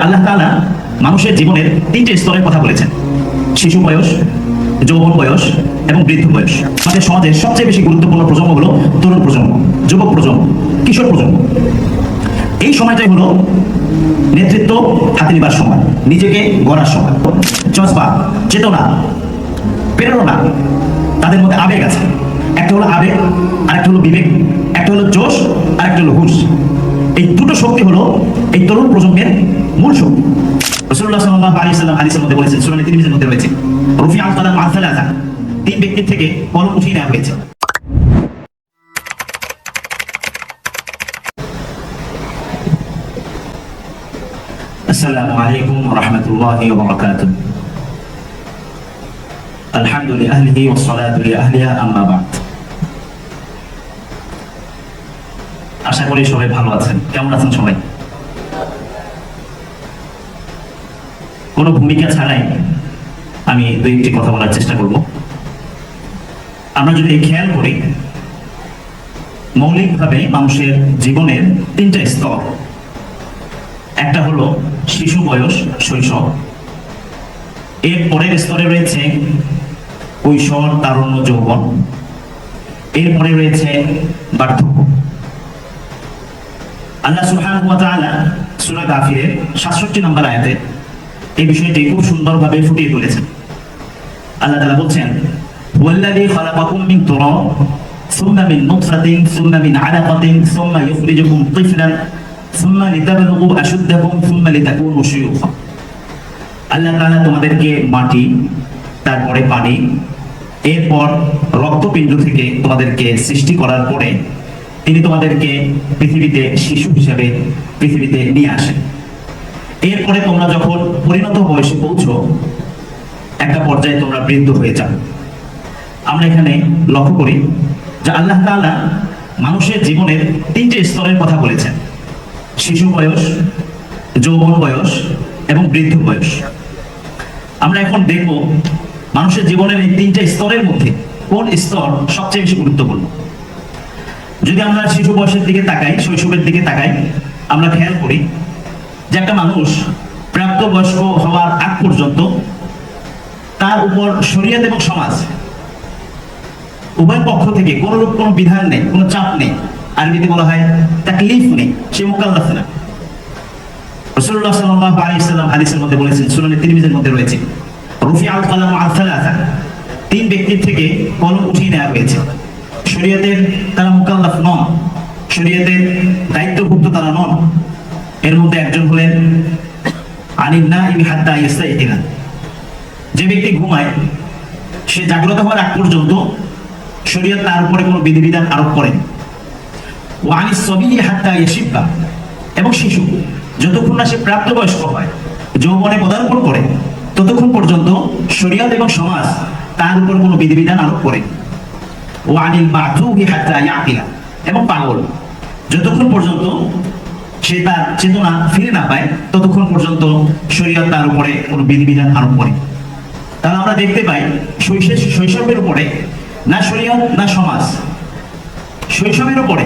আল্লাহ তাআলা মানুষের জীবনের তিনটে স্তরের কথা বলেছেন। শিশু বয়স, যৌবন বয়স এবং বৃদ্ধ বয়স। আমাদের সমাজের সবচেয়ে বেশি গুরুত্বপূর্ণ প্রজন্ম হলো তরুণ প্রজন্ম, যুবক প্রজন্ম, কিশোর প্রজন্ম। এই সময়টাই হলো নেতৃত্ব হাতে নিবার সময়, নিজেকে গড়ার সময়। জজবা চেতনা, প্রেরণা তাদের মধ্যে আবেগ আছে। একটা হলো আবেগ আর একটা হলো বিবেক, একটা হলো জোশ আর একটা হলো হুশ। এই দুটো শক্তি হলো এই তরুণ প্রজন্মের মূল শক্তি রসুল্লাহ সাল্লাহ আলী সাল্লাম হাদিসের মধ্যে বলেছেন সুরানি তিরমিজের মধ্যে রয়েছে রফি আল কালাম আসালাসা তিন ব্যক্তির থেকে কলম উঠিয়ে নেওয়া হয়েছে السلام عليكم ورحمة الله وبركاته الحمد لأهله والصلاة لأهلها أما بعد আশা করি সবাই ভালো আছেন কেমন আছেন সবাই কোনো ভূমিকা ছাড়াই আমি দুই একটি কথা বলার চেষ্টা করব। আমরা যদি খেয়াল করি, মৌলিকভাবে মানুষের জীবনের তিনটা স্তর। একটা হলো শিশু বয়স, শৈশব। এর পরের স্তরে রয়েছে কৈশোর, তারুণ্য, যৌবন। এরপরে রয়েছে বার্ধক্য। আল্লাহ সুবহানাহু ওয়া তাআলা সূরা গাফিরের 67 নম্বর আয়াতে এই বিষয়টি খুব সুন্দরভাবে ফুটিয়ে তুলেছেন আল্লাহ বলছেন আল্লাহ তাআলা তোমাদেরকে মাটি, তারপরে পানি, এরপর রক্তপিণ্ড থেকে তোমাদেরকে সৃষ্টি করার পরে তিনি তোমাদেরকে পৃথিবীতে শিশু হিসেবে পৃথিবীতে নিয়ে আসেন। এরপরে তোমরা যখন পরিণত বয়সে পৌঁছো, একটা পর্যায়ে তোমরা বৃদ্ধ হয়ে যাও। আমরা এখানে লক্ষ্য করি যে আল্লাহ তাআলা মানুষের জীবনের তিনটে স্তরের কথা বলেছেন। শিশু বয়স, যৌবন বয়স এবং বৃদ্ধ বয়স। আমরা এখন দেখব মানুষের জীবনের এই তিনটে স্তরের মধ্যে কোন স্তর সবচেয়ে বেশি গুরুত্বপূর্ণ। যদি আমরা শিশু বয়সের দিকে তাকাই, শৈশবের দিকে তাকাই, আমরা খেয়াল করি যে একটা মানুষ প্রাপ্তবয়স্ক হওয়ার আগ পর্যন্ত তার উপর শরীয়ত এবং সমাজ উভয় পক্ষ থেকে কোনো রূপ, কোনো বিধান নেই, কোনো চাপ নেই। আরবিতে বলা হয় তাকলিফ নেই, সে মোকাল্লাফ না। আলাইহি সাল্লাম হাদিসের মধ্যে বলেছেন, সুনানে মধ্যে রয়েছে আল কালাম তিন ব্যক্তির থেকে কলম উঠিয়ে নেওয়া হয়েছে। শরীয়তের তারা মুকাল্লাফ নন, শরীয়তের দায়িত্বভুক্ত তারা নন। এর মধ্যে একজন হলেন না ইস্তাইকিনা যে ব্যক্তি ঘুমায়, সে জাগ্রত হওয়ার আগ পর্যন্ত শরীয়ত তার উপরে কোনো বিধিবিধান আরোপ করেন। হাত্তা এবং শিশু, যতক্ষণ না সে প্রাপ্তবয়স্ক হয়, যৌবনে পদার্পণ করে, ততক্ষণ পর্যন্ত শরীয়ত এবং সমাজ তার উপর কোনো বিধিবিধান আরোপ করে ও আনিল মাধুহি হাত্তা ইয়াকিলা এবং পাগল, যতক্ষণ পর্যন্ত সে তার চেতনা ফিরে না পায়, ততক্ষণ পর্যন্ত শরীয়ত তার উপরে কোনো বিধিবিধান আরোপ করে তাহলে আমরা দেখতে পাই, শৈশব, শৈশবের উপরে না শরীয়ত, না সমাজ। শৈশবের উপরে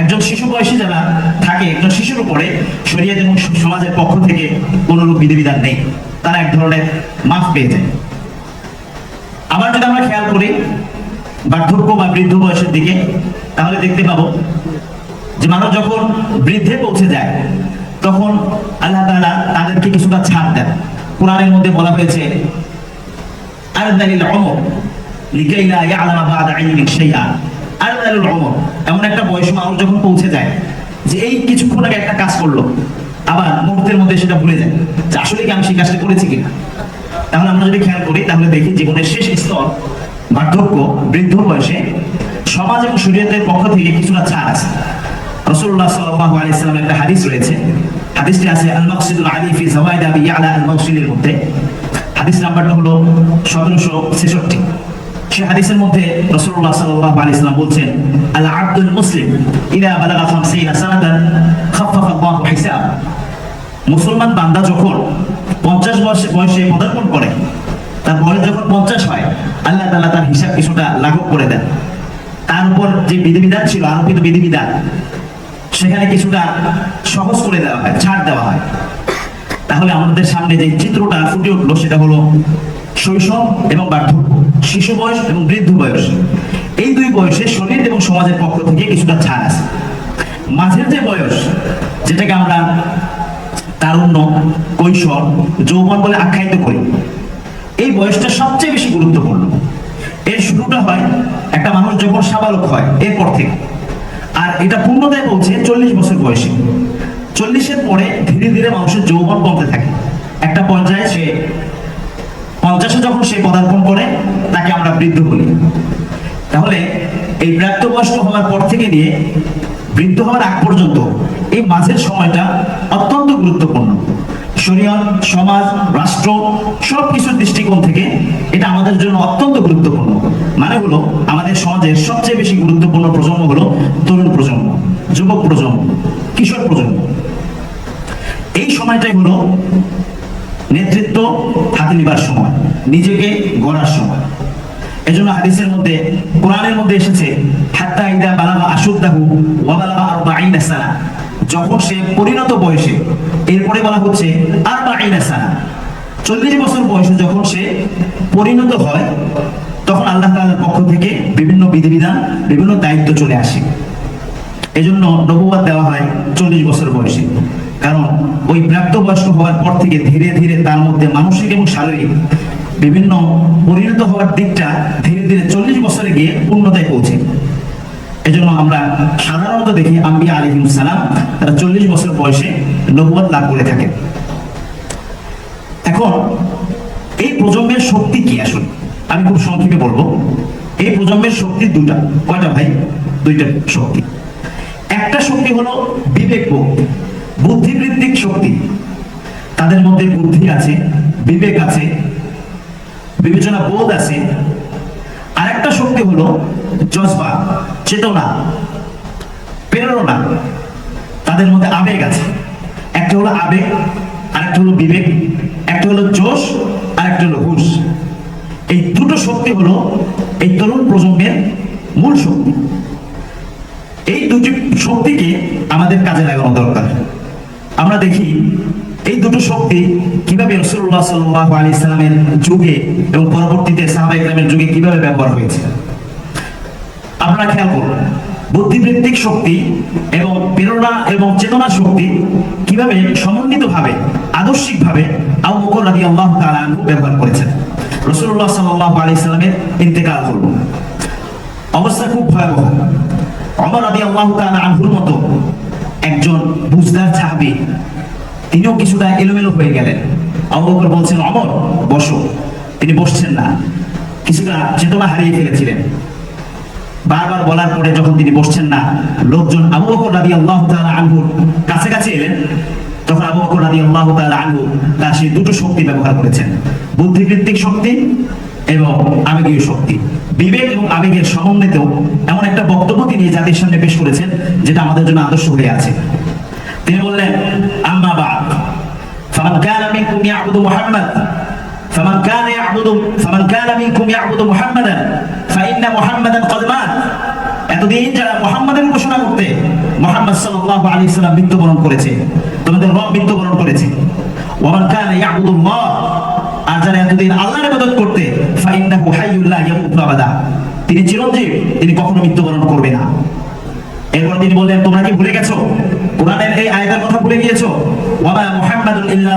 একজন শিশু বয়সী যারা থাকে, একজন শিশুর উপরে শরীয়ত এবং সমাজের পক্ষ থেকে কোনরূপ বিধিবিধান নেই। তারা এক ধরনের মাফ পেয়ে যায়। আবার যদি আমরা খেয়াল করি, বার্ধক্য বা বৃদ্ধ বয়সের দিকে, তাহলে দেখতে পাবো যে মানুষ যখন বৃদ্ধে পৌঁছে যায়, তখন আল্লাহ তাআলা তাদেরকে কিছুটা ছাড় দেন। কোরআনের মধ্যে বলা হয়েছে কাজ করল, আবার মধ্যে সেটা ভুলে যায় কি আমি সেই কাজটা করেছি কিনা? আমরা যদি খেয়াল করি দেখি জীবনের শেষ স্তর, বার্ধক্য, বৃদ্ধ বয়সে সমাজ এবং শরীয়তের পক্ষ থেকে কিছুটা ছাড় আছে। রাসূলুল্লাহ সাল্লাল্লাহু আলাইহি সাল্লামের একটা হাদিস রয়েছে। হাদিসটি আছে আল মাকসিদুল আলী ফি জাওয়াইদ আবি ইয়ালা আল মাউসিলির মধ্যে। হাদিস নাম্বারটা হলো 1766 সে হাদিসের মধ্যে রাসূলুল্লাহ সাল্লাল্লাহু আলাইহি সাল্লাম বলছেন আল আব্দুল মুসলিম ইদা বালাগা 50 সানাতান খাফফাফা আল্লাহু হিসাব। মুসলমান বান্দা যখন 50 বয়সে বয়সে পদার্পণ করে, তার বয়স যখন 50 হয়, আল্লাহ তাআলা তার হিসাব কিছুটা লাঘব করে দেন। তার উপর যে বিধিবিধান ছিল, আরোপিত বিধিবিধান সেখানে কিছুটা সহজ করে দেওয়া হয়, ছাড় দেওয়া হয়। তাহলে আমাদের সামনে যে চিত্রটা ফুটে উঠল, সেটা হলো শৈশব এবং বার্ধক্য, শিশু বয়স এবং বৃদ্ধ বয়স। এই দুই বয়সে শরীর এবং সমাজের পক্ষ থেকে কিছুটা ছাড় আছে। মাঝের যে বয়স, যেটাকে আমরা তারুণ্য, কৈশোর, যৌবন বলে আখ্যায়িত করি, এই বয়সটা সবচেয়ে বেশি গুরুত্বপূর্ণ। এর শুরুটা হয়, একটা মানুষ যখন সাবালক হয়, এরপর থেকে। আর এটা পূর্ণতায় পৌঁছে চল্লিশ বছর বয়সে। চল্লিশের পরে ধীরে ধীরে মানুষের যৌবন কমতে থাকে। একটা পর্যায়ে সে পঞ্চাশে যখন সে পদার্পণ করে, তাকে আমরা বৃদ্ধ বলি। তাহলে এই প্রাপ্তবয়স্ক হওয়ার পর থেকে নিয়ে বৃদ্ধ হওয়ার আগ পর্যন্ত এই মাঝের সময়টা অত্যন্ত গুরুত্বপূর্ণ। শরীয়ত সমাজ, রাষ্ট্র সব কিছুর দৃষ্টিকোণ থেকে এটা আমাদের জন্য অত্যন্ত গুরুত্বপূর্ণ। মানে হলো, আমাদের সমাজের সবচেয়ে বেশি গুরুত্বপূর্ণ প্রজন্ম হলো তরুণ প্রজন্ম, যুবক প্রজন্ম, কিশোর প্রজন্ম। এই সময়টাই হলো নেতৃত্ব হাতে নিবার সময়, নিজেকে গড়ার সময়। এজন্য হাদিসের মধ্যে, কোরআনের মধ্যে এসেছে, হাত্তা ইদা বালাগা আশুদ্দাহু ওয়া বালাগা আরবাঈনা সানা। যখন সে পরিণত বয়সে, এরপরে বলা হচ্ছে আর চল্লিশ বছর বয়সে যখন সে পরিণত হয়, তখন আল্লাহ তাআলার পক্ষ থেকে বিভিন্ন বিধিবিধান, বিভিন্ন দায়িত্ব চলে আসে। এজন্য নবুয়াদ দেওয়া হয় চল্লিশ বছর বয়সে। কারণ ওই প্রাপ্তবয়স্ক হওয়ার পর থেকে ধীরে ধীরে তার মধ্যে মানসিক এবং শারীরিক বিভিন্ন পরিণত হওয়ার দিকটা ধীরে ধীরে চল্লিশ বছরে গিয়ে পূর্ণতায় পৌঁছে। এজন্য আমরা সাধারণত দেখি আম্বিয়া আলিহিম সালাম তারা চল্লিশ বছর বয়সে নবুয়াদ লাভ করে থাকেন এখন এই প্রজন্মের শক্তি কি আসলে? আমি খুব সংক্ষেপে বলব। এই প্রজন্মের শক্তি দুটা কয়টা ভাই? দুইটা শক্তি। একটা শক্তি হলো বিবেক বোধ বুদ্ধিবৃত্তিক শক্তি। তাদের মধ্যে বুদ্ধি আছে, বিবেক আছে বিবেচনা বোধ আছে। আরেকটা শক্তি হলো জজবা, চেতনা, প্রেরণা, তাদের মধ্যে আবেগ আছে। একটা হলো আবেগ, আরেকটা হলো বিবেক, একটা হলো জোশ, আরেকটা হলো হুশ। এই দুটো শক্তি হলো এই তরুণ প্রজন্মের মূল শক্তি। এই দুটি শক্তিকে আমাদের কাজে লাগানো দরকার। আমরা দেখি এই দুটো শক্তি কীভাবে রসুল্লাহ সাল্লাহ আলী ইসলামের যুগে এবং পরবর্তীতে সাহাবা ইকরামের যুগে কীভাবে ব্যবহার হয়েছে। আপনারা খেয়াল করুন, বুদ্ধিবৃত্তিক শক্তি এবং প্রেরণা এবং চেতনা শক্তি কীভাবে সমন্বিতভাবে, আদর্শিকভাবে আবু বকর রাদিয়াল্লাহু তাআলা ব্যবহার করেছেন। রাসূলুল্লাহ সাল্লাল্লাহু আলাইহি সাল্লামের ইন্তেকাল হলো অবস্থা খুব ভয়াবহ। অমর রাদিয়াল্লাহু তাআলা আনহুর মতো একজন বুঝদার সাহাবী, তিনিও কিছুটা এলোমেলো হয়ে গেলেন। আবু বলছেন অমর বসো। তিনি বসছেন না, কিছুটা চেতনা হারিয়ে ফেলেছিলেন। বারবার বলার পরে যখন তিনি বসছেন না লোকজন আবু বকর রাদিয়াল্লাহু তাআলা আনহুর কাছে কাছে এলেন তখন আবু বকর রাদিয়াল্লাহু তাআলা আনহু তার সেই দুটো শক্তি ব্যবহার করেছেন বুদ্ধিবৃত্তিক শক্তি এবং আবেগীয় শক্তি বিবেক এবং আবেগের সমন্বিত এমন একটা বক্তব্য তিনি জাতির সামনে পেশ করেছেন যেটা আমাদের জন্য আদর্শ হয়ে আছে তিনি বললেন আম্মা বাদ ফামান কানা মিনকুম ইয়াবুদু মুহাম্মদ فمن كان يعبد فمن كان منكم يعبد محمدا فإن محمدا قد مات এতদিন যারা মোহাম্মদের ঘোষণা করতে মোহাম্মদ সাল্লাল্লাহু আলাইহি সাল্লাম মৃত্যুবরণ করেছে, তোমাদের রব মৃত্যুবরণ করেছে। ওমান কানা ইয়াবুদুল্লাহ, আর যারা এতদিন আল্লাহর ইবাদত করতে, ফাইন্নাহু হাইয়ুল লা ইয়ামুতু তিনি চিরঞ্জীব, তিনি কখনো মৃত্যুবরণ করবে না। এরপর তিনি বললেন, তোমরা কি ভুলে গেছো? কোরআনের এই আয়াতের কথা ভুলে গিয়েছো? ওয়ামা মুহাম্মাদুন ইল্লা